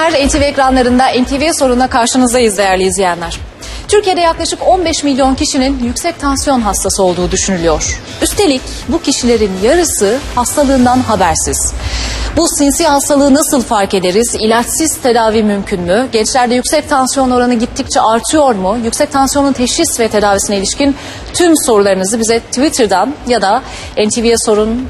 Günler NTV ekranlarında NTV sorunla karşınızdayız değerli izleyenler. Türkiye'de yaklaşık 15 milyon kişinin yüksek tansiyon hastası olduğu düşünülüyor. Üstelik bu kişilerin yarısı hastalığından habersiz. Bu sinsi hastalığı nasıl fark ederiz? İlaçsız tedavi mümkün mü? Gençlerde yüksek tansiyon oranı gittikçe artıyor mu? Yüksek tansiyonun teşhis ve tedavisine ilişkin tüm sorularınızı bize Twitter'dan ya da ntv'ye sorun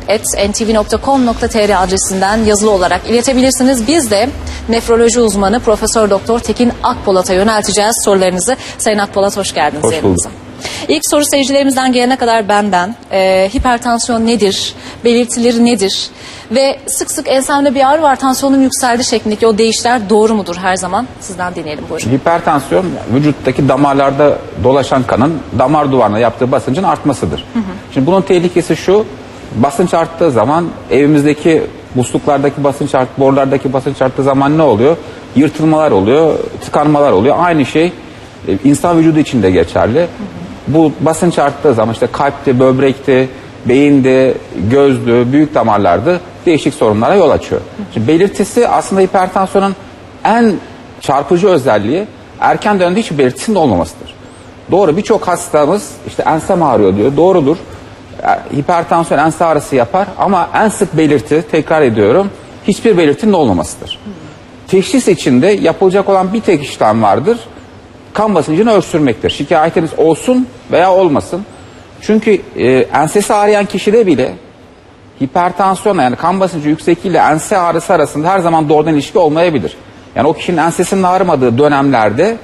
ntv.com.tr adresinden yazılı olarak iletebilirsiniz. Biz de nefroloji uzmanı Profesör Doktor Tekin Akpolat'a yönelteceğiz sorularınızı. Sayın Akpolat hoş geldiniz Hoş bulduk. İlk soru seyircilerimizden gelene kadar benden. Ee, hipertansiyon nedir? Belirtileri nedir? Ve sık sık ensemde bir ağrı var, tansiyonum yükseldi şeklindeki o değişler doğru mudur her zaman? Sizden dinleyelim buyurun. Hipertansiyon vücuttaki damarlarda dolaşan kanın damar duvarına yaptığı basıncın artmasıdır. Şimdi bunun tehlikesi şu. Basınç arttığı zaman evimizdeki musluklardaki basınç art, borulardaki basınç arttığı zaman ne oluyor? Yırtılmalar oluyor, tıkanmalar oluyor. Aynı şey e, insan vücudu için de geçerli. Bu basınç arttığı zaman işte kalpte, böbrekte, beyinde, gözdü, büyük damarlarda değişik sorunlara yol açıyor. Şimdi belirtisi aslında hipertansiyonun en çarpıcı özelliği erken dönemde hiç belirtisinin olmamasıdır. Doğru birçok hastamız işte ensem ağrıyor diyor. Doğrudur. E, Hipertansiyon ense ağrısı yapar ama en sık belirti tekrar ediyorum hiçbir belirtinin olmamasıdır. Teşhis içinde yapılacak olan bir tek işlem vardır. Kan basıncını ölçtürmektir. Şikayetiniz olsun veya olmasın. Çünkü e, ensesi ağrıyan kişide bile hipertansiyonla yani kan basıncı yüksekliğiyle ense ağrısı arasında her zaman doğrudan ilişki olmayabilir. Yani o kişinin ensesinin ağrımadığı dönemlerde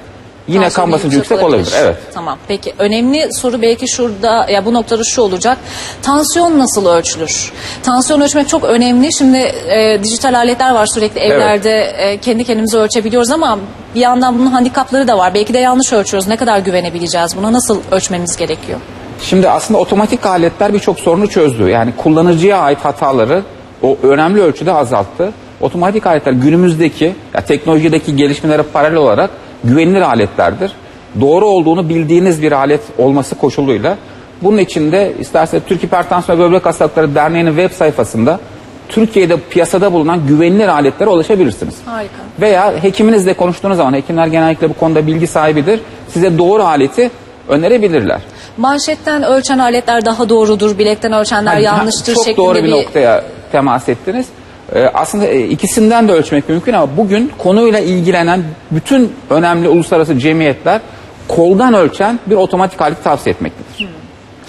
yine kan Tansiyonu basıncı yüksek olabilir. Evet. Tamam. Peki önemli soru belki şurada ya bu noktada şu olacak. Tansiyon nasıl ölçülür? Tansiyon ölçmek çok önemli. Şimdi e, dijital aletler var sürekli evlerde e, kendi kendimize ölçebiliyoruz ama bir yandan bunun handikapları da var. Belki de yanlış ölçüyoruz. Ne kadar güvenebileceğiz? Buna nasıl ölçmemiz gerekiyor? Şimdi aslında otomatik aletler birçok sorunu çözdü. Yani kullanıcıya ait hataları o önemli ölçüde azalttı. Otomatik aletler günümüzdeki ya teknolojideki gelişmelere paralel olarak güvenilir aletlerdir. Doğru olduğunu bildiğiniz bir alet olması koşuluyla bunun için de isterseniz Türk Hipertansiyon ve Böbrek Hastalıkları Derneği'nin web sayfasında Türkiye'de piyasada bulunan güvenilir aletlere ulaşabilirsiniz. Harika. Veya hekiminizle konuştuğunuz zaman hekimler genellikle bu konuda bilgi sahibidir. Size doğru aleti önerebilirler. Manşetten ölçen aletler daha doğrudur, bilekten ölçenler Yani yanlıştır Çok şeklinde doğru bir, noktaya temas ettiniz. Ee, aslında e, ikisinden de ölçmek mümkün ama bugün konuyla ilgilenen bütün önemli uluslararası cemiyetler koldan ölçen bir otomatik alet tavsiye etmektedir.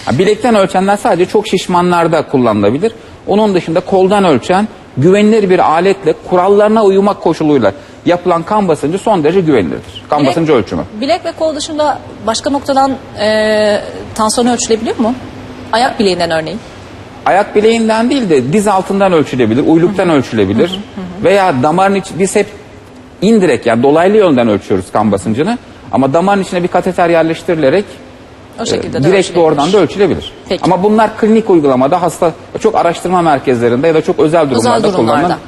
Ha, bilekten ölçenler sadece çok şişmanlarda kullanılabilir. Onun dışında koldan ölçen güvenilir bir aletle kurallarına uyumak koşuluyla yapılan kan basıncı son derece güvenilirdir. Kan Bilek- basıncı ölçümü. Bilek ve kol dışında başka noktadan e, tansiyon ölçülebiliyor mu? Ayak bileğinden örneğin. Ayak bileğinden değil de diz altından ölçülebilir, uyluktan ölçülebilir veya damarın iç biz hep indirek yani dolaylı yönden ölçüyoruz kan basıncını ama damarın içine bir kateter yerleştirilerek O şekilde de direkt doğrudan da ölçülebilir. Peki. Ama bunlar klinik uygulamada hasta çok araştırma merkezlerinde ya da çok özel durumlarda, Özel durumlarda. kullanılan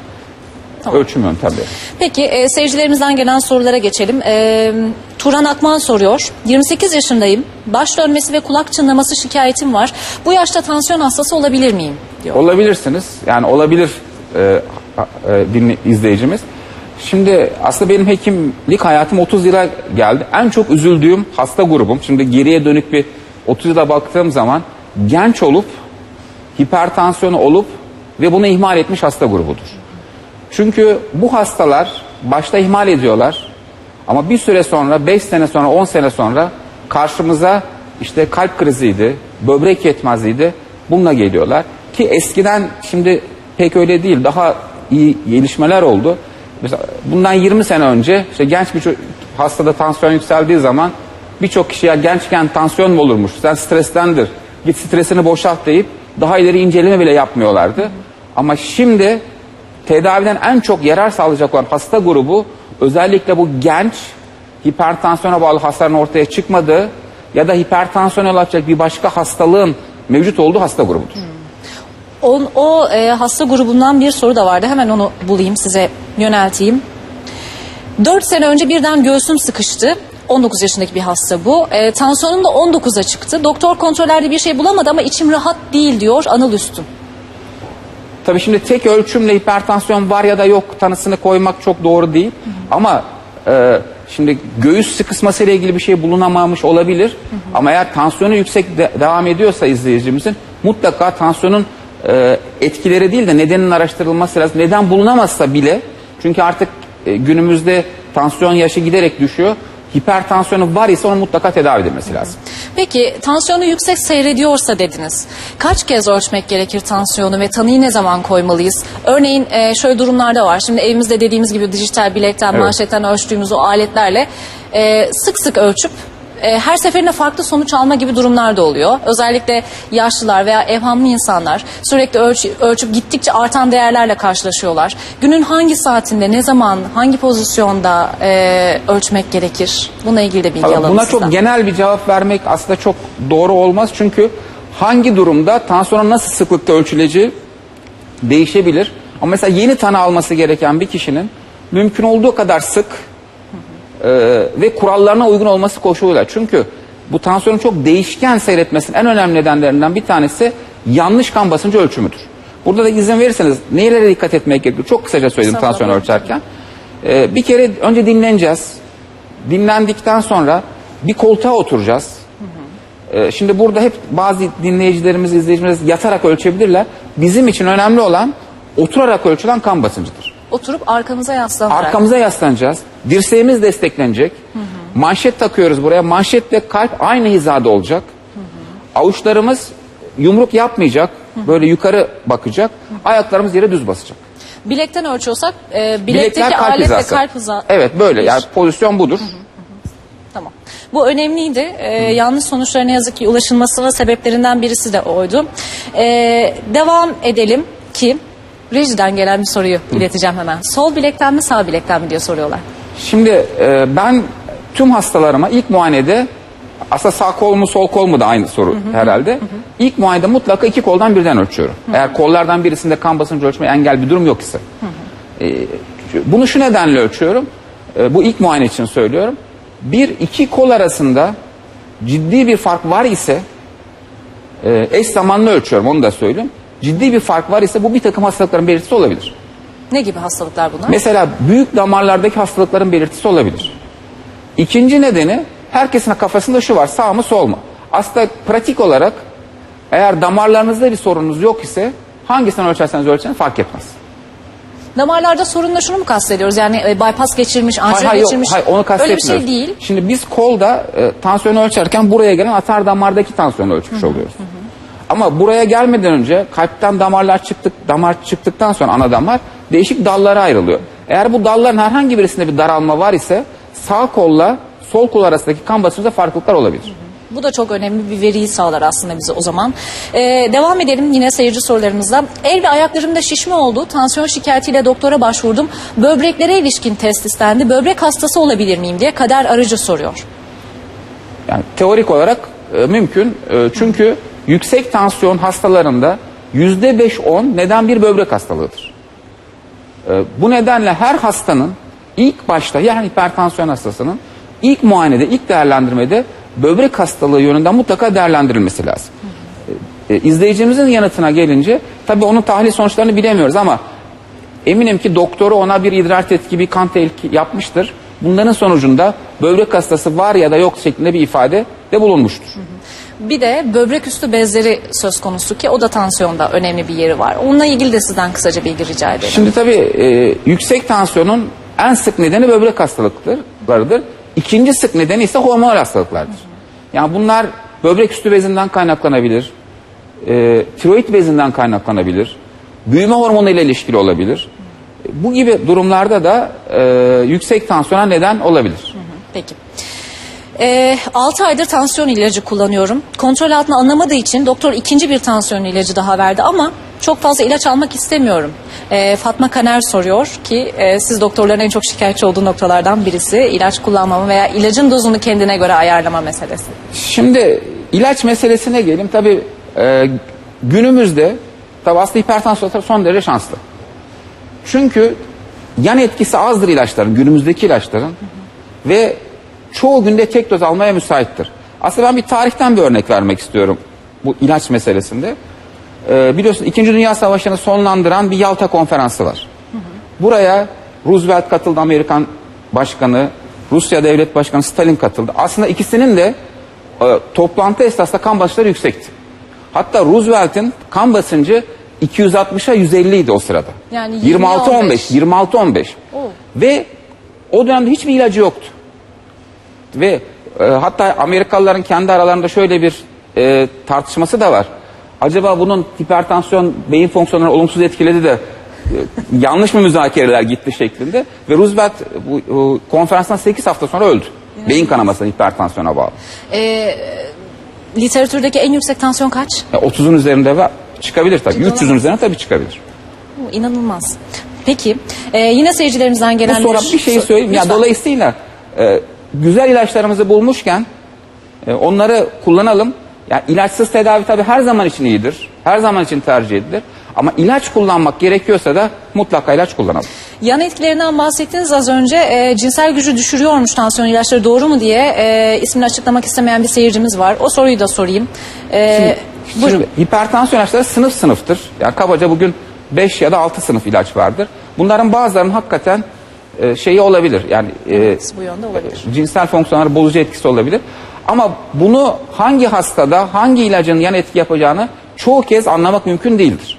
Tamam. ölçüm yöntemi. Peki e, seyircilerimizden gelen sorulara geçelim. E, Turan Akman soruyor. 28 yaşındayım. Baş dönmesi ve kulak çınlaması şikayetim var. Bu yaşta tansiyon hastası olabilir miyim? diyor. Olabilirsiniz. Yani olabilir e, e, dinle- izleyicimiz. Şimdi aslında benim hekimlik hayatım 30 yıla geldi. En çok üzüldüğüm hasta grubum. Şimdi geriye dönük bir 30 yıla baktığım zaman genç olup hipertansiyonu olup ve bunu ihmal etmiş hasta grubudur. Çünkü bu hastalar başta ihmal ediyorlar ama bir süre sonra 5 sene sonra 10 sene sonra karşımıza işte kalp kriziydi, böbrek yetmezliğiydi bununla geliyorlar. Ki eskiden şimdi pek öyle değil daha iyi gelişmeler oldu. Mesela bundan 20 sene önce işte genç bir hastada tansiyon yükseldiği zaman birçok kişiye gençken tansiyon mu olurmuş sen strestendir git stresini boşalt deyip daha ileri inceleme bile yapmıyorlardı. Ama şimdi tedaviden en çok yarar sağlayacak olan hasta grubu özellikle bu genç hipertansiyona bağlı hastaların ortaya çıkmadığı ya da hipertansiyon yol bir başka hastalığın mevcut olduğu hasta grubudur. O, o e, hasta grubundan bir soru da vardı. Hemen onu bulayım size yönelteyim. 4 sene önce birden göğsüm sıkıştı. 19 yaşındaki bir hasta bu. E, tansiyonum da 19'a çıktı. Doktor kontrollerde bir şey bulamadı ama içim rahat değil diyor Anıl Üstün. Tabii şimdi tek ölçümle hipertansiyon var ya da yok tanısını koymak çok doğru değil. Ama e, şimdi göğüs sıkışması ile ilgili bir şey bulunamamış olabilir. Ama eğer tansiyonu yüksek de- devam ediyorsa izleyicimizin mutlaka tansiyonun e, etkileri değil de nedenin araştırılması lazım. Neden bulunamazsa bile çünkü artık e, günümüzde tansiyon yaşı giderek düşüyor. Hipertansiyonu var ise onun mutlaka tedavi edilmesi lazım. Peki tansiyonu yüksek seyrediyorsa dediniz. Kaç kez ölçmek gerekir tansiyonu ve tanıyı ne zaman koymalıyız? Örneğin e, şöyle durumlarda var. Şimdi evimizde dediğimiz gibi dijital bilekten, Evet. manşetten ölçtüğümüz o aletlerle e, sık sık ölçüp e, her seferinde farklı sonuç alma gibi durumlar da oluyor. Özellikle yaşlılar veya evhamlı insanlar sürekli ölç- ölçüp gittikçe artan değerlerle karşılaşıyorlar. Günün hangi saatinde, ne zaman, hangi pozisyonda e, ölçmek gerekir? Buna ilgili de bilgi Tabii alalım Buna sizden. çok genel bir cevap vermek aslında çok doğru olmaz. Çünkü hangi durumda tansiyonun nasıl sıklıkta ölçüleceği değişebilir. Ama mesela yeni tanı alması gereken bir kişinin mümkün olduğu kadar sık e, ve kurallarına uygun olması koşuluyla. Çünkü bu tansiyonun çok değişken seyretmesinin en önemli nedenlerinden bir tanesi yanlış kan basıncı ölçümüdür. Burada da izin verirseniz nelere dikkat etmek gerekiyor? Çok kısaca söyleyeyim Kısa tansiyon ölçerken. E, bir kere önce dinleneceğiz. Dinlendikten sonra bir koltuğa oturacağız. Ee, Şimdi burada hep bazı dinleyicilerimiz, izleyicilerimiz yatarak ölçebilirler. Bizim için önemli olan oturarak ölçülen kan basıncıdır. Oturup arkamıza yaslanarak. Arkamıza yaslanacağız. Dirseğimiz desteklenecek. Manşet takıyoruz buraya. Manşetle kalp aynı hizada olacak. Avuçlarımız yumruk yapmayacak. Böyle yukarı bakacak. Ayaklarımız yere düz basacak. Bilekten ölçüyorsak e, bilekteki kalp aletle hizası. kalp hızı. Evet böyle yani pozisyon budur. Tamam. Bu önemliydi. Ee, yanlış sonuçlara ne yazık ki ulaşılmasının sebeplerinden birisi de oydu. Ee, devam edelim ki rejiden gelen bir soruyu ileteceğim hemen. Sol bilekten mi sağ bilekten mi diye soruyorlar. Şimdi e, ben tüm hastalarıma ilk muayenede aslında sağ kol mu sol kol mu da aynı soru herhalde. İlk muayenede mutlaka iki koldan birden ölçüyorum. Eğer kollardan birisinde kan basıncı ölçmeye engel bir durum yok ise. E, bunu şu nedenle ölçüyorum. E, bu ilk muayene için söylüyorum. Bir iki kol arasında ciddi bir fark var ise e, eş zamanlı ölçüyorum onu da söyleyeyim. Ciddi bir fark var ise bu bir takım hastalıkların belirtisi olabilir. Ne gibi hastalıklar bunlar? Mesela büyük damarlardaki hastalıkların belirtisi olabilir. İkinci nedeni herkesin kafasında şu var sağ mı sol mu? Aslında pratik olarak eğer damarlarınızda bir sorununuz yok ise hangisini ölçerseniz ölçün fark etmez. Damarlarda sorunla şunu mu kastediyoruz? Yani e, bypass geçirmiş, Hayır, anjiyo hayır, yok, geçirmiş. hayır onu Öyle bir kastetmiyoruz. şey değil. Şimdi biz kolda e, tansiyonu ölçerken buraya gelen atar damardaki tansiyonu ölçmüş oluyoruz. Ama buraya gelmeden önce kalpten damarlar çıktık, damar çıktıktan sonra ana damar değişik dallara ayrılıyor. Eğer bu dalların herhangi birisinde bir daralma var ise sağ kolla sol kol arasındaki kan basıncında farklılıklar olabilir. Bu da çok önemli bir veriyi sağlar aslında bize o zaman. Ee, devam edelim yine seyirci sorularımızla. El ve ayaklarımda şişme oldu. Tansiyon şikayetiyle doktora başvurdum. Böbreklere ilişkin test istendi. Böbrek hastası olabilir miyim diye Kader Arıcı soruyor. Yani teorik olarak e, mümkün. E, çünkü yüksek tansiyon hastalarında yüzde 5-10 neden bir böbrek hastalığıdır. E, bu nedenle her hastanın ilk başta yani hipertansiyon hastasının ilk muayenede, ilk değerlendirmede böbrek hastalığı yönünden mutlaka değerlendirilmesi lazım. E, izleyicimizin yanıtına gelince tabii onun tahlil sonuçlarını bilemiyoruz ama eminim ki doktoru ona bir idrar tetkibi, kan tetkiki yapmıştır. Bunların sonucunda böbrek hastası var ya da yok şeklinde bir ifade de bulunmuştur. Bir de böbrek üstü bezleri söz konusu ki o da tansiyonda önemli bir yeri var. Onunla ilgili de sizden kısaca bilgi rica edelim. Şimdi tabii e, yüksek tansiyonun en sık nedeni böbrek hastalıklarıdır. İkinci sık nedeni ise hormonal hastalıklardır. Yani bunlar böbrek üstü bezinden kaynaklanabilir. E, tiroid bezinden kaynaklanabilir. Büyüme hormonu ile ilişkili olabilir. E, Bu gibi durumlarda da e, yüksek tansiyona neden olabilir. Peki. Ee, 6 aydır tansiyon ilacı kullanıyorum. Kontrol altına alınamadığı için doktor ikinci bir tansiyon ilacı daha verdi ama çok fazla ilaç almak istemiyorum. Ee, Fatma Kaner soruyor ki e, siz doktorların en çok şikayetçi olduğu noktalardan birisi ilaç kullanmama veya ilacın dozunu kendine göre ayarlama meselesi. Şimdi ilaç meselesine gelelim. Tabii e, günümüzde tabii aslında hipertansiyon son derece şanslı. Çünkü yan etkisi azdır ilaçların, günümüzdeki ilaçların ve çoğu günde tek doz almaya müsaittir. Aslında ben bir tarihten bir örnek vermek istiyorum bu ilaç meselesinde. e, biliyorsun 2. Dünya Savaşı'nı sonlandıran bir Yalta Konferansı var. Buraya Roosevelt katıldı Amerikan Başkanı, Rusya Devlet Başkanı Stalin katıldı. Aslında ikisinin de e, toplantı esnasında kan basınçları yüksekti. Hatta Roosevelt'in kan basıncı 260'a 150 idi o sırada. Yani 26-15, 20-15. 26-15. Oo. Ve o dönemde hiçbir ilacı yoktu. Ve e, hatta Amerikalıların kendi aralarında şöyle bir e, tartışması da var. Acaba bunun hipertansiyon beyin fonksiyonlarını olumsuz etkiledi de e, yanlış mı müzakereler gitti şeklinde. Ve Roosevelt bu, bu konferanstan 8 hafta sonra öldü. Beyin kanamasına hipertansiyona bağlı. Ee, literatürdeki en yüksek tansiyon kaç? Ya 30'un üzerinde var. Çıkabilir tabii. Çıkıyor. 300'ün üzerine tabii çıkabilir. Bu İnanılmaz. Peki e, yine seyircilerimizden Bu gelen sonra bir şey söyleyeyim. Ya dolayısıyla e, güzel ilaçlarımızı bulmuşken e, onları kullanalım. Ya ilaçsız tedavi tabii her zaman için iyidir. Her zaman için tercih edilir. Ama ilaç kullanmak gerekiyorsa da mutlaka ilaç kullanalım. Yan etkilerinden bahsettiniz az önce. E, cinsel gücü düşürüyormuş tansiyon ilaçları doğru mu diye e, ismini açıklamak istemeyen bir seyircimiz var. O soruyu da sorayım. E, buyurun. Şimdi hipertansiyon ilaçları sınıf sınıftır. Yani kabaca bugün 5 ya da 6 sınıf ilaç vardır. Bunların bazılarının hakikaten e, şeyi olabilir. Yani e, Evet, bu yönde olabilir. cinsel fonksiyonları bozucu etkisi olabilir. Ama bunu hangi hastada hangi ilacın yan etki yapacağını çoğu kez anlamak mümkün değildir.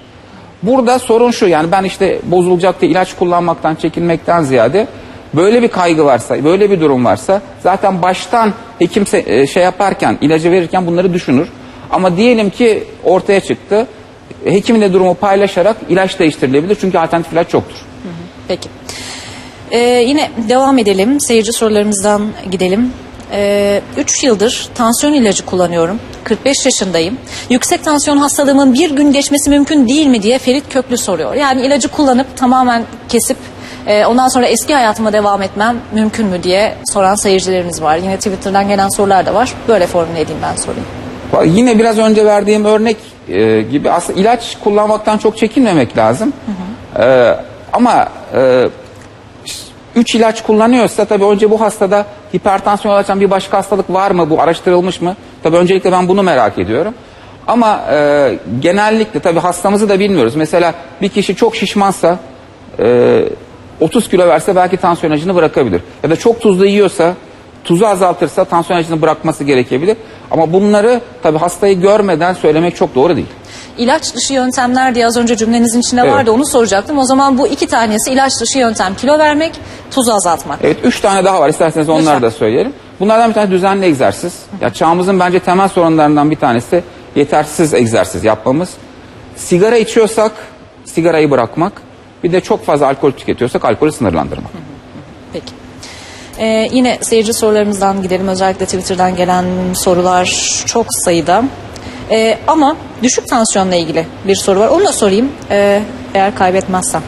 Burada sorun şu yani ben işte bozulacak diye ilaç kullanmaktan çekinmekten ziyade böyle bir kaygı varsa, böyle bir durum varsa zaten baştan hekim e, şey yaparken, ilacı verirken bunları düşünür. Ama diyelim ki ortaya çıktı. Hekiminle durumu paylaşarak ilaç değiştirilebilir. Çünkü alternatif ilaç çoktur. Peki. Ee, yine devam edelim. Seyirci sorularımızdan gidelim. 3 yıldır tansiyon ilacı kullanıyorum. 45 yaşındayım. Yüksek tansiyon hastalığımın bir gün geçmesi mümkün değil mi diye Ferit Köklü soruyor. Yani ilacı kullanıp tamamen kesip e, ondan sonra eski hayatıma devam etmem mümkün mü diye soran seyircilerimiz var. Yine Twitter'dan gelen sorular da var. Böyle formüle edeyim ben soruyu. Yine biraz önce verdiğim örnek e, gibi aslında ilaç kullanmaktan çok çekinmemek lazım. E, ama e, üç ilaç kullanıyorsa tabii önce bu hastada hipertansiyon açan bir başka hastalık var mı? Bu araştırılmış mı? Tabii öncelikle ben bunu merak ediyorum. Ama e, genellikle tabii hastamızı da bilmiyoruz. Mesela bir kişi çok şişmansa e, 30 kilo verse belki tansiyon ilacını bırakabilir. Ya da çok tuzlu yiyorsa tuzu azaltırsa tansiyon ilacını bırakması gerekebilir. Ama bunları tabii hastayı görmeden söylemek çok doğru değil. İlaç dışı yöntemler diye az önce cümlenizin içinde Evet. vardı onu soracaktım. O zaman bu iki tanesi ilaç dışı yöntem kilo vermek, tuzu azaltmak. Evet üç tane daha var isterseniz onları Lütfen. da söyleyelim. Bunlardan bir tanesi düzenli egzersiz. Ya çağımızın bence temel sorunlarından bir tanesi yetersiz egzersiz yapmamız. Sigara içiyorsak sigarayı bırakmak. Bir de çok fazla alkol tüketiyorsak alkolü sınırlandırmak. Peki. Ee, yine seyirci sorularımızdan gidelim. Özellikle Twitter'dan gelen sorular çok sayıda. Ee, ama düşük tansiyonla ilgili bir soru var. Onu da sorayım ee, eğer kaybetmezsem.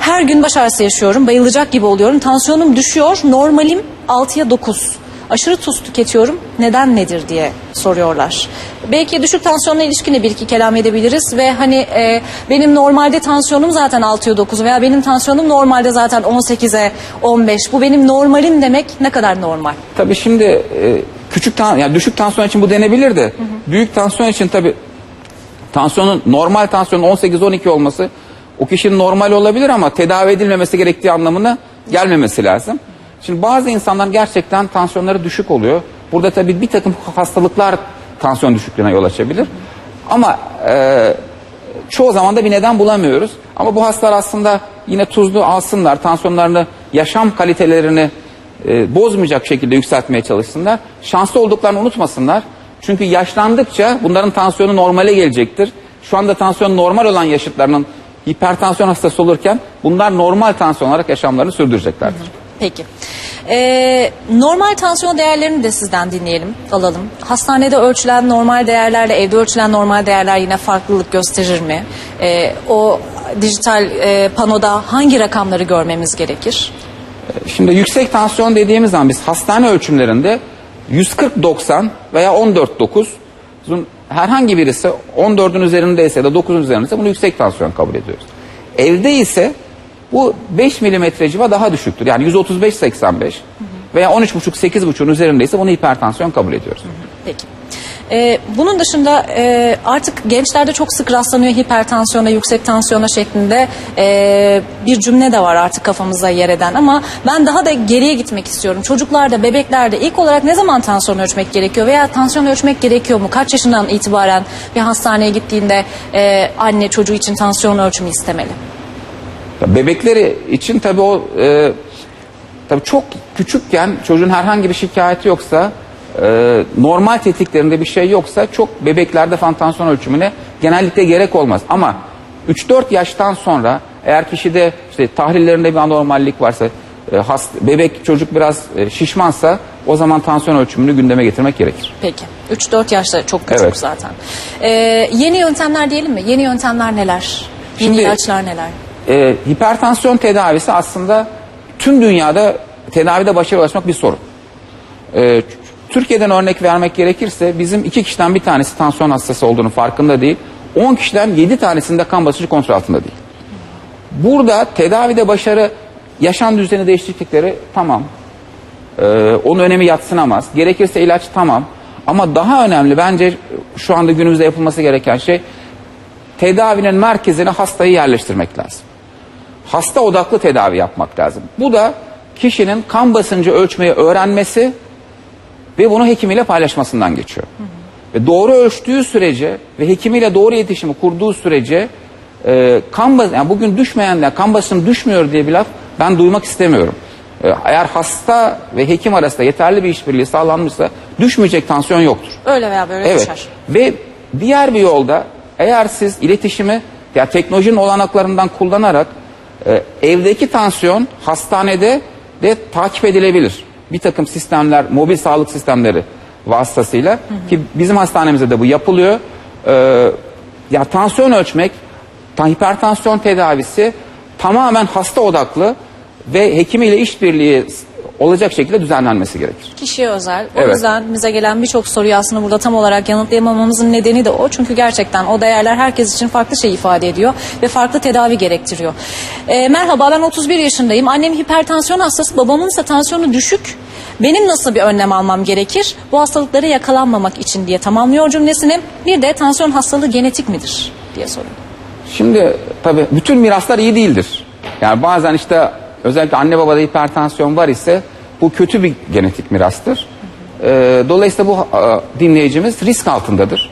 Her gün baş ağrısı yaşıyorum. Bayılacak gibi oluyorum. Tansiyonum düşüyor. Normalim 6'ya 9. Aşırı tuz tüketiyorum. Neden nedir diye soruyorlar. Belki düşük tansiyonla ilişkin de bir iki kelam edebiliriz ve hani e, benim normalde tansiyonum zaten 6'ya 9 veya benim tansiyonum normalde zaten 18'e 15. Bu benim normalim demek ne kadar normal? Tabii şimdi e, küçük tan yani düşük tansiyon için bu denebilir de büyük tansiyon için tabii tansiyonun normal tansiyonun 18-12 olması o kişinin normal olabilir ama tedavi edilmemesi gerektiği anlamına gelmemesi lazım. Şimdi bazı insanlar gerçekten tansiyonları düşük oluyor. Burada tabii bir takım hastalıklar tansiyon düşüklüğüne yol açabilir. Ama e, çoğu zaman da bir neden bulamıyoruz. Ama bu hastalar aslında yine tuzlu alsınlar, tansiyonlarını, yaşam kalitelerini e, bozmayacak şekilde yükseltmeye çalışsınlar. Şanslı olduklarını unutmasınlar. Çünkü yaşlandıkça bunların tansiyonu normale gelecektir. Şu anda tansiyon normal olan yaşıtlarının hipertansiyon hastası olurken bunlar normal tansiyon olarak yaşamlarını sürdüreceklerdir. Peki. Ee, normal tansiyon değerlerini de sizden dinleyelim, alalım. Hastanede ölçülen normal değerlerle evde ölçülen normal değerler yine farklılık gösterir mi? Ee, o dijital e, panoda hangi rakamları görmemiz gerekir? Şimdi yüksek tansiyon dediğimiz zaman biz hastane ölçümlerinde 140-90 veya 14-9'un herhangi birisi 14'ün üzerindeyse ya da 9'un üzerindeyse bunu yüksek tansiyon kabul ediyoruz. Evde ise bu 5 milimetre civa daha düşüktür. Yani 135-85 veya 13,5-8,5'un üzerindeyse bunu hipertansiyon kabul ediyoruz. Peki. Ee, bunun dışında e, artık gençlerde çok sık rastlanıyor hipertansiyona, yüksek tansiyona şeklinde e, bir cümle de var artık kafamıza yer eden. Ama ben daha da geriye gitmek istiyorum. Çocuklarda, bebeklerde ilk olarak ne zaman tansiyon ölçmek gerekiyor veya tansiyon ölçmek gerekiyor mu? Kaç yaşından itibaren bir hastaneye gittiğinde e, anne çocuğu için tansiyon ölçümü istemeli? Bebekleri için tabii o e, tabii çok küçükken çocuğun herhangi bir şikayeti yoksa e, normal tetiklerinde bir şey yoksa çok bebeklerde falan tansiyon ölçümüne genellikle gerek olmaz. Ama 3-4 yaştan sonra eğer kişide işte tahlillerinde bir anormallik varsa e, hast, bebek çocuk biraz e, şişmansa o zaman tansiyon ölçümünü gündeme getirmek gerekir. Peki. 3-4 yaşta çok küçük Evet. zaten. Ee, yeni yöntemler diyelim mi? Yeni yöntemler neler? Yeni Şimdi- ilaçlar neler? E, hipertansiyon tedavisi aslında tüm dünyada tedavide başarılı ulaşmak bir sorun. E, Türkiye'den örnek vermek gerekirse bizim iki kişiden bir tanesi tansiyon hastası olduğunu farkında değil. 10 kişiden 7 tanesinde kan basıncı kontrol altında değil. Burada tedavide başarı yaşam düzeni değişiklikleri tamam. Ee, onun önemi yatsınamaz. Gerekirse ilaç tamam. Ama daha önemli bence şu anda günümüzde yapılması gereken şey tedavinin merkezine hastayı yerleştirmek lazım. Hasta odaklı tedavi yapmak lazım. Bu da kişinin kan basıncı ölçmeyi öğrenmesi ve bunu hekimiyle paylaşmasından geçiyor. Ve doğru ölçtüğü sürece ve hekimiyle doğru iletişimi kurduğu sürece e, kan bas yani bugün düşmeyenler kan basıncı düşmüyor diye bir laf ben duymak istemiyorum. E, eğer hasta ve hekim arasında yeterli bir işbirliği sağlanmışsa düşmeyecek tansiyon yoktur. Öyle veya böyle Evet. düşer. Ve diğer bir yolda eğer siz iletişimi ya teknolojinin olanaklarından kullanarak e, evdeki tansiyon hastanede de takip edilebilir. Bir takım sistemler, mobil sağlık sistemleri vasıtasıyla ki bizim hastanemizde de bu yapılıyor. E, ya tansiyon ölçmek, ta- hipertansiyon tedavisi tamamen hasta odaklı ve hekimiyle işbirliği olacak şekilde düzenlenmesi gerekir. Kişiye özel. O Evet. yüzden bize gelen birçok soruyu aslında burada tam olarak yanıtlayamamamızın nedeni de o. Çünkü gerçekten o değerler herkes için farklı şey ifade ediyor ve farklı tedavi gerektiriyor. Ee, merhaba ben 31 yaşındayım. Annem hipertansiyon hastası, babamın ise tansiyonu düşük. Benim nasıl bir önlem almam gerekir? Bu hastalıklara yakalanmamak için diye tamamlıyor cümlesini. Bir de tansiyon hastalığı genetik midir diye soruyor. Şimdi tabii bütün miraslar iyi değildir. Yani bazen işte özellikle anne babada hipertansiyon var ise bu kötü bir genetik mirastır. Ee, dolayısıyla bu e, dinleyicimiz risk altındadır.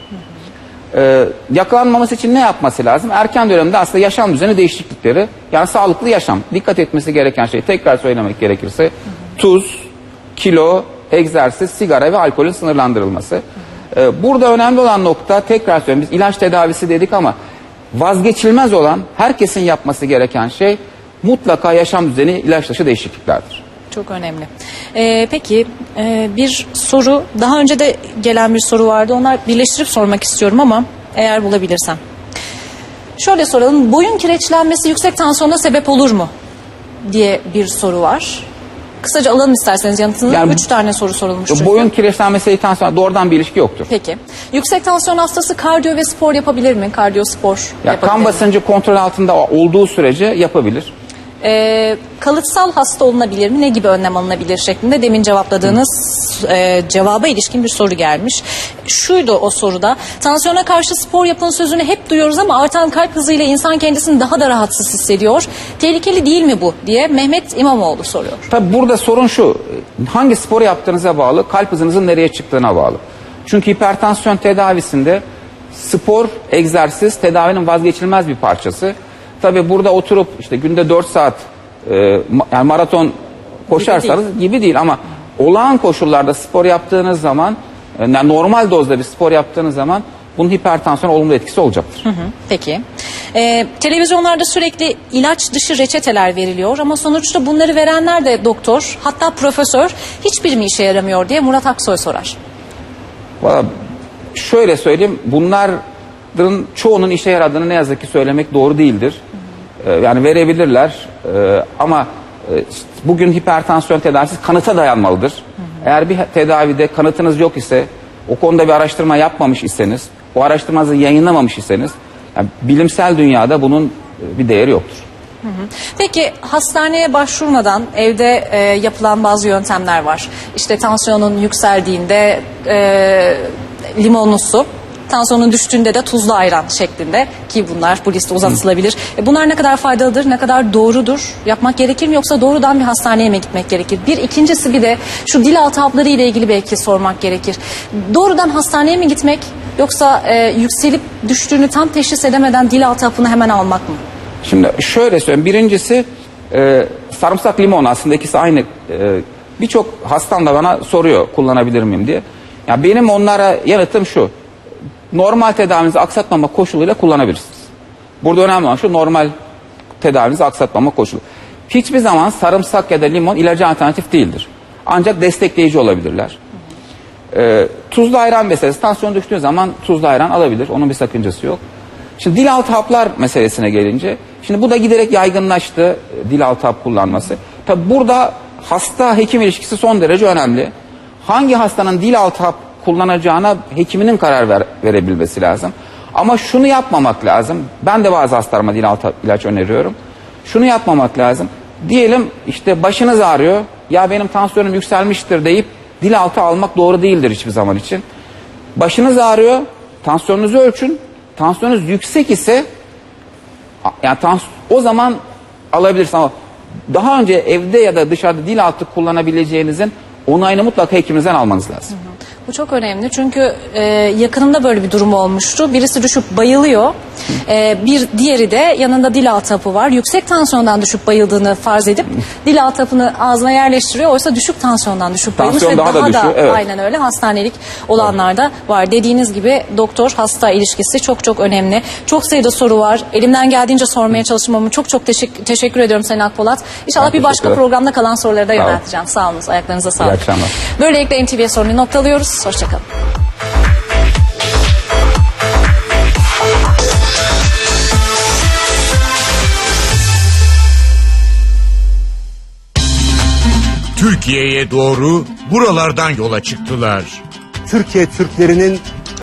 Ee, yakalanmaması için ne yapması lazım? Erken dönemde aslında yaşam düzeni değişiklikleri yani sağlıklı yaşam. Dikkat etmesi gereken şey tekrar söylemek gerekirse tuz, kilo, egzersiz, sigara ve alkolün sınırlandırılması. Ee, burada önemli olan nokta tekrar söyleyeyim biz ilaç tedavisi dedik ama vazgeçilmez olan herkesin yapması gereken şey mutlaka yaşam düzeni ilaç dışı değişikliklerdir. Çok önemli. Ee, peki e, bir soru daha önce de gelen bir soru vardı. Onlar birleştirip sormak istiyorum ama eğer bulabilirsem. Şöyle soralım. Boyun kireçlenmesi yüksek tansiyona sebep olur mu? diye bir soru var. Kısaca alalım isterseniz yanıtını. Yani- Üç tane soru sorulmuş çünkü. Boyun kireçlenmesiyle tansiyon doğrudan bir ilişki yoktur. Peki. Yüksek tansiyon hastası kardiyo ve spor yapabilir mi? Kardiyo spor Ya yapabilir kan mi? basıncı kontrol altında olduğu sürece yapabilir. Ee, kalıtsal hasta olunabilir mi? Ne gibi önlem alınabilir şeklinde demin cevapladığınız e, cevaba ilişkin bir soru gelmiş. Şuydu o soruda. Tansiyona karşı spor yapın sözünü hep duyuyoruz ama artan kalp hızıyla insan kendisini daha da rahatsız hissediyor. Tehlikeli değil mi bu diye Mehmet İmamoğlu soruyor. Tabi burada sorun şu. Hangi sporu yaptığınıza bağlı, kalp hızınızın nereye çıktığına bağlı. Çünkü hipertansiyon tedavisinde spor, egzersiz tedavinin vazgeçilmez bir parçası. Tabi burada oturup işte günde 4 saat e, yani maraton koşarsanız gibi değil. ama olağan koşullarda spor yaptığınız zaman e, yani normal dozda bir spor yaptığınız zaman bunun hipertansiyon olumlu etkisi olacaktır. Hı, Peki. Ee, televizyonlarda sürekli ilaç dışı reçeteler veriliyor ama sonuçta bunları verenler de doktor hatta profesör hiçbir mi işe yaramıyor diye Murat Aksoy sorar. Valla şöyle söyleyeyim bunların çoğunun işe yaradığını ne yazık ki söylemek doğru değildir. Ee, yani verebilirler Ee, ama e, bugün hipertansiyon tedavisi kanıta dayanmalıdır. Eğer bir tedavide kanıtınız yok ise o konuda bir araştırma yapmamış iseniz o araştırmanızı yayınlamamış iseniz yani bilimsel dünyada bunun e, bir değeri yoktur. Peki hastaneye başvurmadan evde e, yapılan bazı yöntemler var. İşte tansiyonun yükseldiğinde e, limonlu su. Tansiyonun düştüğünde de tuzlu ayran şeklinde ki bunlar bu liste uzatılabilir. E, Bunlar ne kadar faydalıdır, ne kadar doğrudur? Yapmak gerekir mi yoksa doğrudan bir hastaneye mi gitmek gerekir? Bir ikincisi bir de şu dil altı hapları ile ilgili belki sormak gerekir. Doğrudan hastaneye mi gitmek yoksa e, yükselip düştüğünü tam teşhis edemeden dil altı hapını hemen almak mı? Şimdi şöyle söyleyeyim. Birincisi e, sarımsak limon aslında ikisi aynı. E, Birçok hastam da bana soruyor kullanabilir miyim diye. Ya benim onlara yanıtım şu. Normal tedavinizi aksatmama koşuluyla kullanabilirsiniz. Burada önemli olan şu normal tedavinizi aksatmama koşulu. Hiçbir zaman sarımsak ya da limon ilacı alternatif değildir. Ancak destekleyici olabilirler. Ee, tuzlu ayran meselesi tansiyon düştüğü zaman tuzlu ayran alabilir. Onun bir sakıncası yok. Şimdi dil altı haplar meselesine gelince şimdi bu da giderek yaygınlaştı e, dil altı hap kullanması. Tabi burada hasta hekim ilişkisi son derece önemli. Hangi hastanın dil altı hap kullanacağına hekiminin karar ver- verebilmesi lazım. Ama şunu yapmamak lazım. Ben de bazı hastalarıma dil altı ilaç öneriyorum. Şunu yapmamak lazım. Diyelim işte başınız ağrıyor. Ya benim tansiyonum yükselmiştir deyip dil altı almak doğru değildir hiçbir zaman için. Başınız ağrıyor. Tansiyonunuzu ölçün. Tansiyonunuz yüksek ise yani tans- o zaman alabilirsiniz ama daha önce evde ya da dışarıda dil altı kullanabileceğinizin onayını mutlaka hekiminizden almanız lazım. Bu çok önemli çünkü e, yakınımda böyle bir durum olmuştu. Birisi düşüp bayılıyor. E, bir diğeri de yanında dil altı hapı var. Yüksek tansiyondan düşüp bayıldığını farz edip dil altı hapını ağzına yerleştiriyor. Oysa düşük tansiyondan düşüp bayılmış Tansiyon ve daha da daha, da, düşüyor, evet. aynen öyle hastanelik olanlar da var. Dediğiniz gibi doktor hasta ilişkisi çok çok önemli. Çok sayıda soru var. Elimden geldiğince sormaya çalıştım ama çok çok teşekkür, teşekkür ediyorum Sayın Akpolat. İnşallah bir başka programda kalan soruları da yönelteceğim. Sağ olun. Ayaklarınıza sağlık. akşamlar. Böylelikle NTV sorunu noktalıyoruz. Hoşçakalın. Türkiye'ye doğru buralardan yola çıktılar. Türkiye Türklerinin